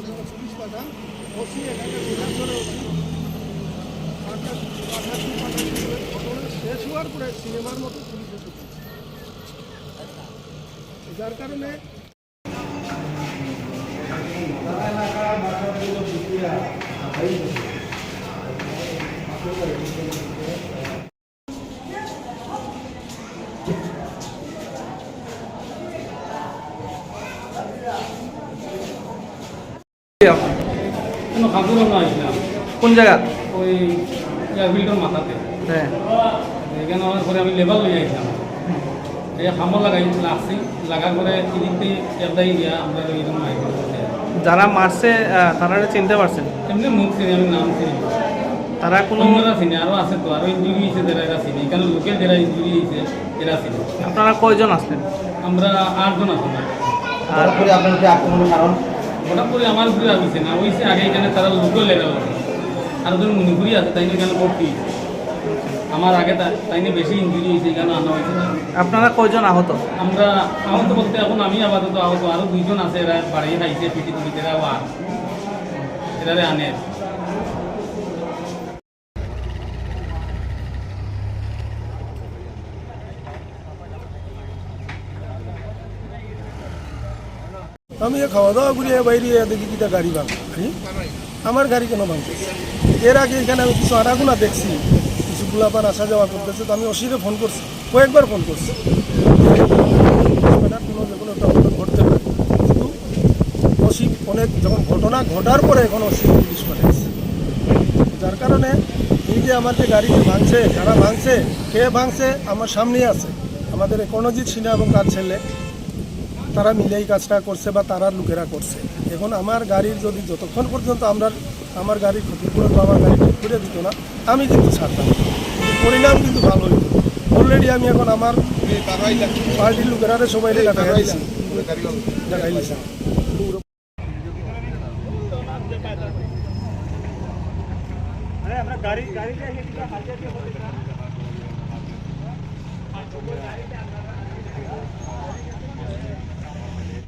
এবং পুলিশ পাঠান ওসি এখানে বিধান করে পাঠাচ্ছি পাঠাচ্ছি ঘটনা শেষ হওয়ার পরে সিনেমার মতো যার কারণে কোনো খাবুরও না। কোন জায়গা? ওই মাথাতে। হ্যাঁ। এখানে আমার পরে আমি লেবার লই আসলাম এই হামল লাগাই লাগছি। লাগার পরে এদিকে একদাই গিয়া আমরা এইরকম আইব যারা মারছে আহ, তারা চিনতে পারছেন? এমনি মুখ চিনি আমি নাম চিনি। তারা কোনো চিনি আরও আছে তো আরও ইঞ্জুরি হয়েছে যারা এরা চিনি। এখানে লোকের যারা ইঞ্জুরি হয়েছে এরা চিনি। আপনারা কয়জন আসলেন আমরা আটজন আছি। আর তারপরে আপনার আক্রমণের কারণ? হঠাৎ করে আমার ঘুরে আসছে না ওইসে আগে এখানে তারা লুকো লেগেল লাগে আর ওদের মণিপুরি আছে তাই কেন হয়েছে। আমার আগে তাই নিয়ে বেশি ইঞ্জুরি হয়েছে এখানে আনা হয়েছে আপনারা কয়জন আহত? আমরা আহত বলতে এখন আমি আপাতত আহত আরও দুইজন আছে এরা বাড়ি খাইছে পিটি তুলিতে এরা আনে। আমি খাওয়া দাওয়া করে বাইরে দেখি কিটা গাড়ি ভাঙ। আমার গাড়ি কেন ভাঙছে এর আগে এখানে আমি কিছু আনাগুনা দেখছি। কিছু গুলাপান আসা যাওয়া করতেছে, তো আমি অসিরে ফোন করছি। কয়েকবার ফোন করছি। কোনো যে কোনো ঘটতে কিন্তু অনেক যখন ঘটনা ঘটার পরে এখন অসি পুলিশ পাঠাইছে। যার কারণে এই যে আমার যে গাড়ি যে ভাঙছে যারা ভাঙছে, কে ভাঙছে, আমার সামনেই আছে। আমাদের কর্ণজিৎ সিনহা এবং তার ছেলে। তারা মিলে এই কাজটা করছে বা তারার লোকেরা করছে। এখন আমার গাড়ির যদি যতক্ষণ পর্যন্ত আমরা আমার গাড়ির ক্ষতিপূরণ বা আমার গাড়ি ঠিক করে দিত না, আমি কিন্তু ছাড়তাম। পরিণাম কিন্তু ভালো হইত। অলরেডি আমি এখন আমার পার্টির লোকেরা সবাই দেখাইছি দেখাইছি